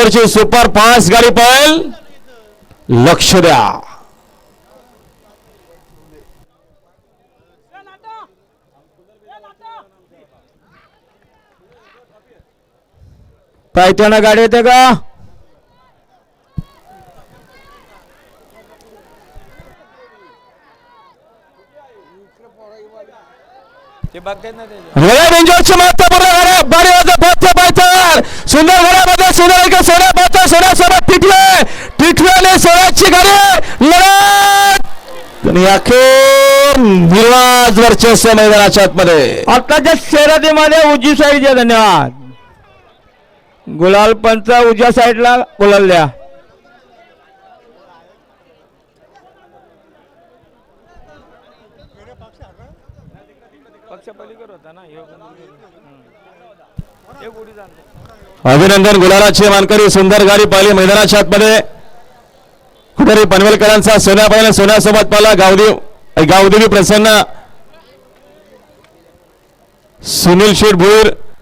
नंबरची super fast गाडी पळेल. लक्ष द्या. पायथ्यानं गाडी येते का? वेळा बेंजोरची महत्त्वपूर्ण सुंदर एक सोन्या पाहता सोन्यासोबत टिकले टिकले आणि सोन्याची गाडी लढत. आणि अखेर निर्वाज वर्चस्व मैदानाच्या आतमध्ये. आताच्या शर्यतीमध्ये उजवी साईडचे धन्यवाद. गुलाल पंच उजव्या साईडला गुलाल द्या. अभिनंदन गुलालाची मानकरी सुंदर गाडी पाहिली मैदानाच्या आतमध्ये. कुठेतरी पनवेलकरांचा सोन्या पाहिला सोन्यासोबत पाहिला. गावदेव गावदेवी प्रसन्न. सुनील शेठ भोईर.